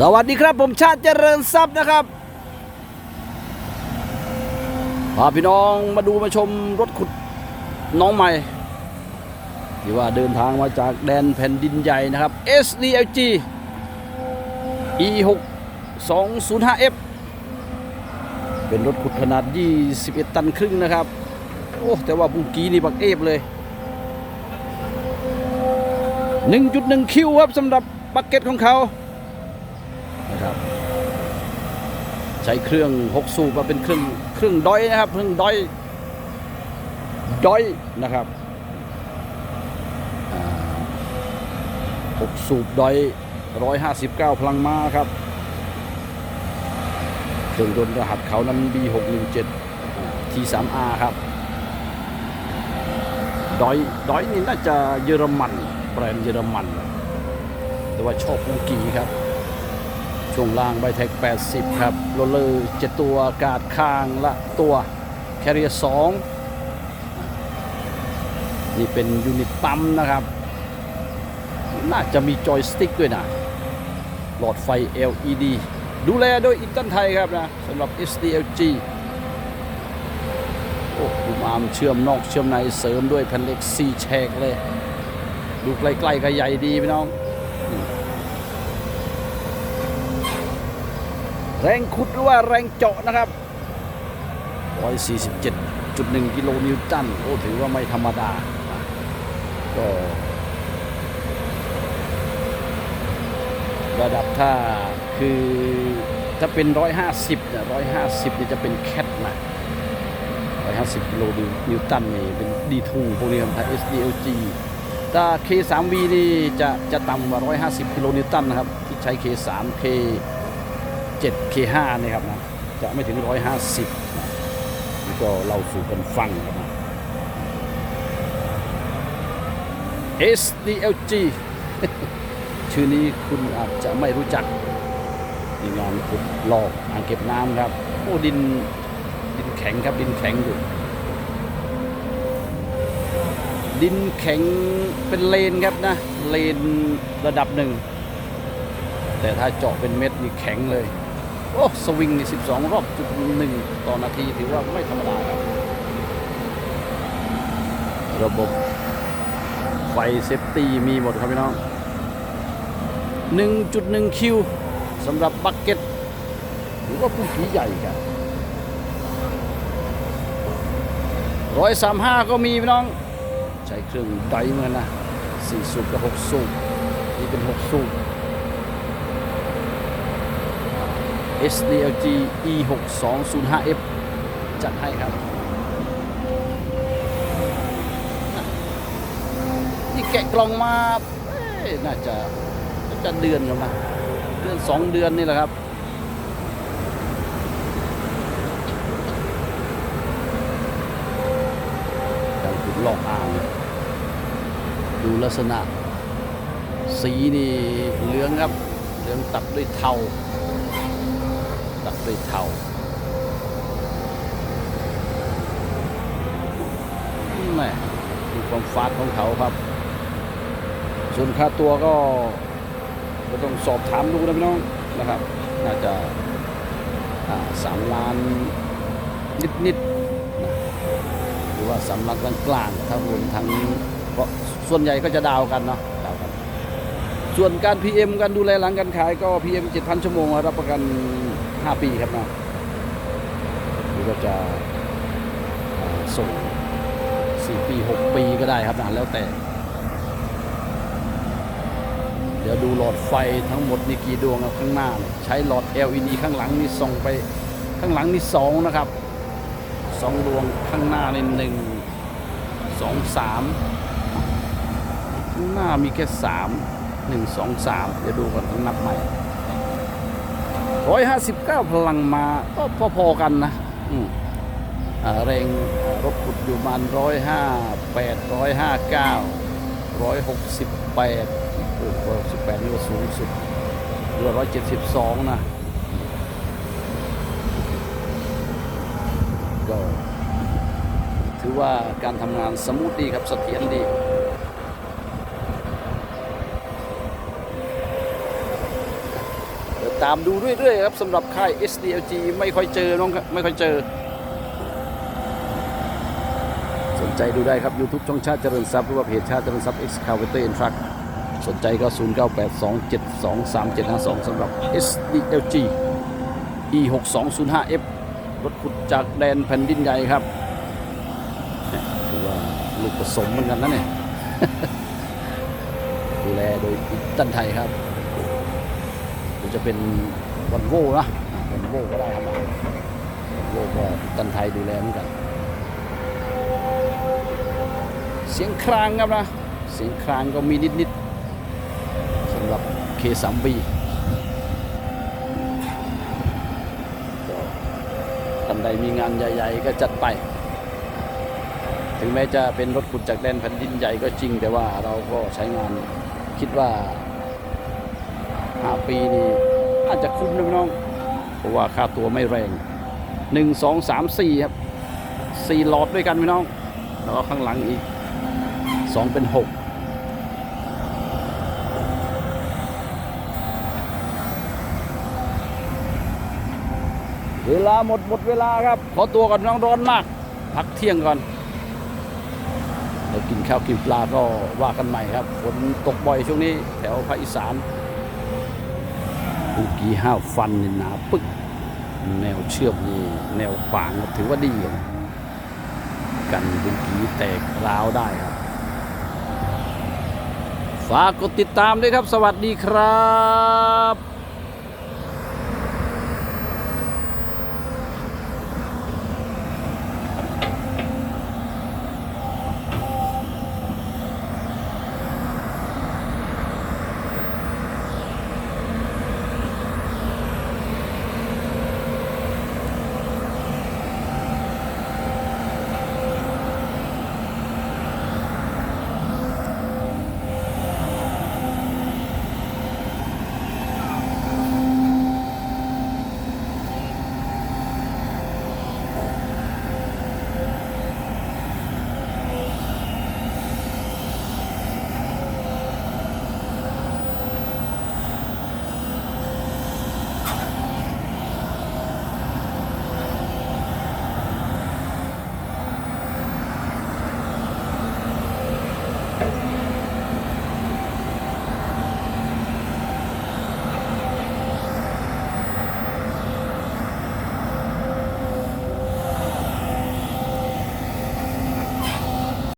สวัสดีครับผมชาติเจริญทรัพย์นะครับพาพี่น้องมาดูมาชมรถขุดน้องใหม่ ที่ว่าเดินทางมาจากแดนแผ่นดินใหญ่นะครับ SDLG E6 205F เป็นรถขุดขนาด 21 ตันครึ่งนะครับ โอ้แต่ว่าบุกี้นี่บักเอฟเลย 1.1 คิวครับสำหรับบักเก็ตของเขา นะครับใช้เครื่อง6สูบมาเป็นเครื่องเครื่องดอยนะครับ เครื่องดอยดอยนะครับอ่า6สูบดอย159พลังม้าครับเครื่องยนต์รหัสเขานั้น B617 อ่า T3R ครับดอยดอยนี่น่าจะเยอรมัน แบรนด์เยอรมัน แต่ว่าชอบลูกีครับ ช่วงล่างไบเทค 80 ครับโรลเลอร์เจ็ดตัวกาดคางละตัวแคริเอร์สองนี่เป็นยูนิตปั๊มนะครับ น่าจะมีจอยสติ๊กด้วยนะ หลอดไฟ LED ดูแลโดยอินตันไทยครับนะสำหรับ SDLG โอ้ดูมามเชื่อมนอกเชื่อมในเสริมด้วยแผ่นเหล็ก4แฉกเลย ดูใกล้ๆก็ใหญ่ดีพี่น้อง แรงขุดหรือว่าแรงเจาะนะครับ 147.1 กิโลนิวตัน โอ้ถือว่าไม่ธรรมดา ก็ระดับถ้าคือถ้าเป็น 150เนี่ย150นี่จะเป็นแคทนะ150 กิโลนิวตันนี่เป็น D2 พวกนี้ครับถ้า SDLG ถ้า K3V นี่จะจะต่ำกว่า 150 กิโลนิวตันนะครับ ที่ใช้ K3 K 7 K5 นี่ครับนะจะไม่ถึง 150นะก็เล่าสู่กันฟังครับนะ SDLG ชื่อนี้คุณอาจจะไม่รู้จักนี่งานขุดลอกอ่างเก็บน้ำครับ โอ้ดินดินแข็งครับดินแข็งอยู่ ดินแข็งเป็นเลนครับนะ เลนระดับหนึ่ง แต่ถ้าเจาะเป็นเม็ดนี่แข็งเลย โอ้สวิงนี่12รอบจุดหนึ่งต่อนาทีถือว่าไม่ธรรมดาครับ ระบบไฟเซฟตี้มีหมดครับพี่น้อง 1.1 คิวสำหรับบักเก็ตหรือว่าผู้ผีใหญ่ครับร้อยสามห้าก็มีพี่น้อง ใช้เครื่องไดเหมือนกันนะสี่สูบกับหกสูบนี่เป็นหกสูบ SDLG E6205F จัดให้ครับ นี่แกะกล่องมาน่าจะน่าจะเดือนแล้วนะเดือนสองเดือนนี่แหละครับการขุดลอกอ่าง ดูลักษณะ สีนี่เหลืองครับ เหลืองตัดด้วยเทา ด้วยเทาแม่ดูความฟาดของเขาครับ ส่วนค่าตัวก็ก็ต้องสอบถามดูนะพี่น้องนะครับ น่าจะสามล้านนิดๆนะหรือว่าสามล้านกลางๆถ้ารวมทั้งเพราะส่วนใหญ่ก็จะดาวกันเนาะดาวกัน ส่วนการ PM การดูแลหลังการขายก็ PM 7,000 ชั่วโมง รับประกัน 5ปีครับนะหรือว่าจะอ่าส่ง4ปี6ปีก็ได้ครับนะแล้วแต่ เดี๋ยวดูหลอดไฟทั้งหมดนี่กี่ดวงครับข้างหน้า ใช้หลอด LED ข้างหลังนี่ส่องไปข้างหลังนี่สองนะครับสองดวงข้างหน้านี่หนึ่งสองสามข้างหน้ามีแค่สามหนึ่งสองสามเดี๋ยวดูก่อนต้องนับใหม่ ร้อยห้าสิบเก้าพลังมาก็พอๆกันนะอ่าแรงรถขุดอยู่ประมันร้อยห้าแปดร้อยห้าเก้าร้อยหกสิบแปดโอ้โหสิบแปดนี่ก็สูงสุดเรือร้อยเจ็ดสิบสองนะก็ถือว่าการทำงานสมูทดีครับเสถียรดี เดี๋ยว ตามดูเรื่อยๆครับสำหรับค่าย SDLG ไม่ค่อยเจอน้องไม่ค่อยเจอ สนใจดูได้ครับ YouTube ช่องชาติเจริญทรัพย์หรือว่าเพจชาติเจริญทรัพย์ Excavator and Truck สนใจก็ 0982723752สำหรับ SDLG E 6 2 0 5 F รถขุดจากแดนแผ่นดินใหญ่ครับถือว่าลูกผสมเหมือนกันนะเนี่ยดูแลโดยตันไทยครับ หรือจะเป็นวันโวนะวันโวก็ได้ครับวันโวก็อิตันไทยดูแลเหมือนกัน เสียงครางครับนะ เสียงครางก็มีนิดๆสำหรับเคสามบีท่านใดมีงานใหญ่ ๆ ก็จัดไป ถึงแม้จะเป็นรถขุดจากแดนแผ่นดินใหญ่ก็จริงแต่ว่าเราก็ใช้งานคิดว่า 5ปีนี่อาจจะคุ้มนะพี่น้อง เพราะว่าค่าตัวไม่แรง1 2 3 4ครับ4หลอดด้วยกันพี่น้อง แล้วก็ข้างหลังอีก2เป็น6เวลาหมดหมดเวลาครับ ขอตัวก่อนน้องร้อนมาก พักเที่ยงก่อนเดี๋ยวกินข้าวกินปลาก็ว่ากันใหม่ครับฝนตกบ่อยช่วงนี้ แถวภาคอีสาน เมื่อกี้ห้าวฟันนี่หนาปึ๊ก แนวเชื่อมนี่แนวขวางถือว่าดีนะกันบุญกีแตกร้าวได้ครับ ฝากกดติดตามด้วยครับ สวัสดีครับ